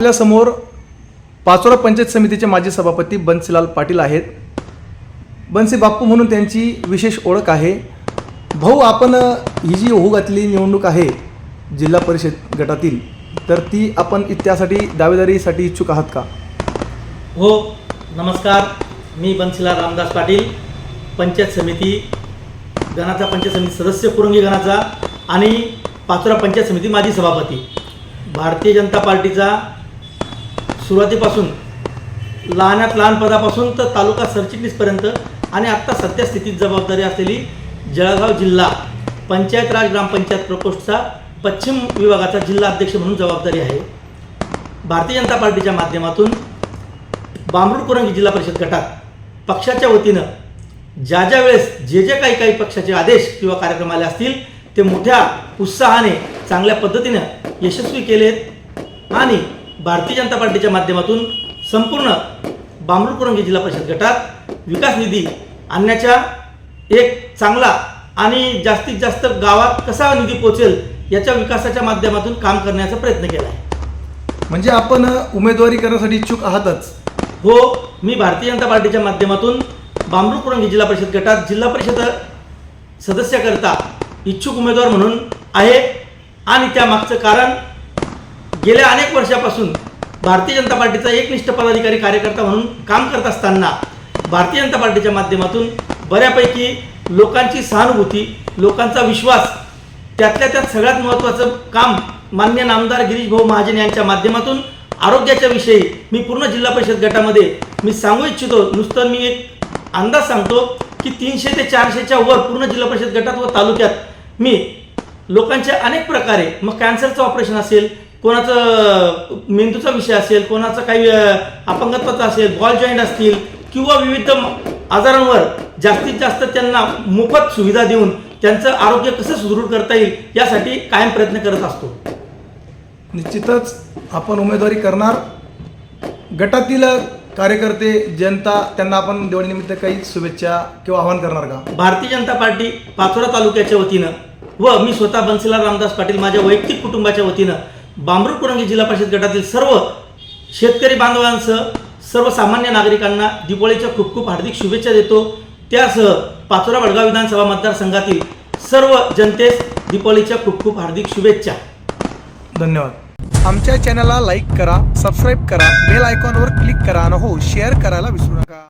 आपल्यासमोर पाचोरा पंचायत समितीचे माजी सभापती बन्सीलाल पाटील आहेत. बन्सी बाप्पू म्हणून त्यांची विशेष ओळख आहे. भाऊ आपण ही जी ओहूगातली निवडणूक आहे जिल्हा परिषद गटातील तर ती आपण इ- त्यासाठी दावेदारीसाठी इच्छुक आहात का? हो नमस्कार. मी बन्सीलाल रामदास पाटील पंचायत समिती गणाचा पंचायत समिती सदस्य कुरंगी गणाचा आणि पाचोरा पंचायत समिती माजी सभापती. भारतीय जनता पार्टीचा सुरुवातीपासून लहानात लहान पदापासून तर तालुका सरचिटणीसपर्यंत आणि आत्ता सद्यस्थितीत जबाबदारी असलेली जळगाव जिल्हा पंचायत राज ग्रामपंचायत प्रकोष्ठचा पश्चिम विभागाचा जिल्हा अध्यक्ष म्हणून जबाबदारी आहे. भारतीय जनता पार्टीच्या माध्यमातून बांबरूड कोरंगी जिल्हा परिषद गटात पक्षाच्या वतीनं ज्या ज्या वेळेस जे जे काही काही पक्षाचे आदेश किंवा कार्यक्रम आले असतील ते मोठ्या उत्साहाने चांगल्या पद्धतीनं यशस्वी केलेत आणि भारतीय जनता पार्टीच्या माध्यमातून संपूर्ण बांबरूड कुरंगी जिल्हा परिषद गटात विकास निधी आणण्याच्या एक चांगला आणि जास्तीत जास्त गावात कसा निधी पोचेल याच्या विकासाच्या माध्यमातून काम करण्याचा प्रयत्न केला आहे म्हणजे आपण उमेदवारी करण्यासाठी इच्छुक आहातच. हो मी भारतीय जनता पार्टीच्या माध्यमातून बांबरू कुरंगी जिल्हा परिषद गटात जिल्हा परिषद सदस्याकरता इच्छुक उमेदवार म्हणून आहे आणि त्यामागचं कारण गेल्या अनेक वर्षापासून भारतीय जनता पार्टीचा एकनिष्ठ पदाधिकारी कार्यकर्ता म्हणून काम करत असताना भारतीय जनता पार्टीच्या माध्यमातून बऱ्यापैकी लोकांची सहानुभूती लोकांचा विश्वास त्यातल्या त्यात सगळ्यात महत्त्वाचं काम मान्य नामदार गिरीश भाऊ महाजन यांच्या माध्यमातून आरोग्याच्या विषयी मी पूर्ण जिल्हा परिषद गटामध्ये मी सांगू इच्छितो नुसतं मी एक अंदाज सांगतो की तीनशे ते चारशेच्या वर पूर्ण जिल्हा परिषद गटात व तालुक्यात मी लोकांच्या अनेक प्रकारे मग कॅन्सरचं ऑपरेशन असेल कोणाचं मेंदूचा विषय असेल कोणाचं काही अपंगत्वाचा असेल बॉल जॉईंट असतील किंवा विविध आजारांवर जास्तीत जास्त त्यांना मोफत सुविधा देऊन त्यांचं आरोग्य कसं सुदृढ करता येईल यासाठी कायम प्रयत्न करत असतो. निश्चितच आपण उमेदवारी करणार. गटातील कार्यकर्ते जनता त्यांना आपण दिवाळीनिमित्त काही शुभेच्छा किंवा आवाहन करणार का? भारतीय जनता पार्टी पाचोरा तालुक्याच्या वतीनं व मी स्वतः बन्सीलाल रामदास पाटील माझ्या वैयक्तिक कुटुंबाच्या वतीनं बांबरू कुरंगी जिल्हा परिषद गटातील सर्व शेतकरी बांधवांसह सर्वसामान्य नागरिकांना दिवाळीच्या खूप खूप हार्दिक शुभेच्छा देतो. त्यासह पाचोरा वडगाव विधानसभा मतदारसंघातील सर्व जनतेस दीपावलीच्या खूप खूप हार्दिक शुभेच्छा. धन्यवाद. आमच्या चॅनलला लाईक करा सबस्क्राईब करा बेल आयकॉनवर क्लिक करा आणि हो शेअर करायला विसरू नका.